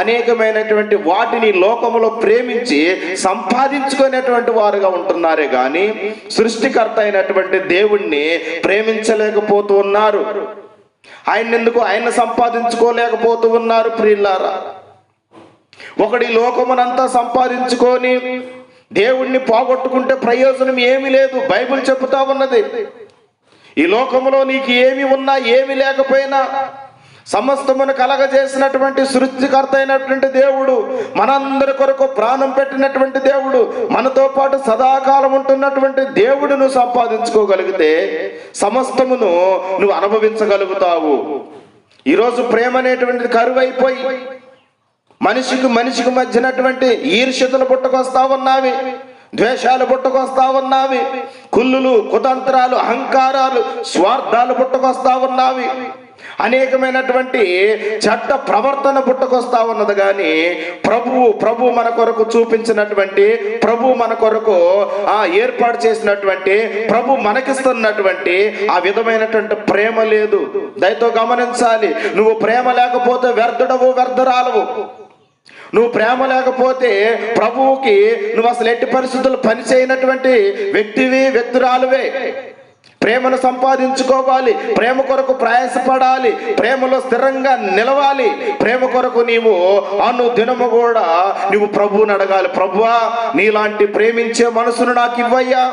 అనేకమైనటువంటి వాటిని లోకములో ప్రేమించి సంపాదించుకునేటువంటి వారుగా ఉంటున్నారే గాని సృష్టికర్త అయినటువంటి దేవుణ్ణి ప్రేమించలేకపోతూ ఉన్నారు. ఆయన ఎందుకు ఆయన సంపాదించుకోలేకపోతూ ఉన్నారు ప్రియులారా. ఒకడి లోకమునంతా సంపాదించుకొని దేవుణ్ణి పోగొట్టుకుంటే ప్రయోజనం ఏమీ లేదు. బైబిల్ చెబుతా ఉన్నది. ఈ లోకములో నీకు ఏమి ఉన్నా ఏమి లేకపోయినా సమస్తమును కలగజేసినటువంటి సృష్టికర్త అయినటువంటి దేవుడు మనందరి కొరకు ప్రాణం పెట్టినటువంటి దేవుడు మనతో పాటు సదాకాలం ఉంటున్నటువంటి దేవుడును సంపాదించుకోగలిగితే సమస్తమును నువ్వు అనుభవించగలుగుతావు. ఈరోజు ప్రేమ అనేటువంటిది కరువైపోయి మనిషికి మనిషికి మధ్యనటువంటి ఈర్ష్యతలు పుట్టుకొస్తా ఉన్నావి ద్వేషాలు పుట్టుకొస్తా ఉన్నావి కుల్లులు కుతంత్రాలు అహంకారాలు స్వార్థాలు పుట్టుకొస్తా ఉన్నావి. అనేకమైనటువంటి చట్ట ప్రవర్తన పుట్టుకొస్తా ఉన్నది కానీ ప్రభువు ప్రభు మన కొరకు చూపించినటువంటి ప్రభు మన కొరకు ఆ ఏర్పాటు చేసినటువంటి ప్రభు మనకిస్తున్నటువంటి ఆ విధమైనటువంటి ప్రేమ లేదు. దయతో గమనించాలి. నువ్వు ప్రేమ లేకపోతే వ్యర్థుడవు వ్యర్థరాలవు. నువ్వు ప్రేమ లేకపోతే ప్రభువుకి నువ్వు అసలు ఎట్టి పరిస్థితులు పని చేయనటువంటి వ్యక్తివి వ్యక్తురాలువే. ప్రేమను సంపాదించుకోవాలి ప్రేమ కొరకు ప్రయాసపడాలి ప్రేమలో స్థిరంగా నిలవాలి. ప్రేమ కొరకు నీవు అను దినము కూడా నువ్వు ప్రభువుని అడగాలి. ప్రభువా నీలాంటి ప్రేమించే మనసును నాకు ఇవ్వయ్యా.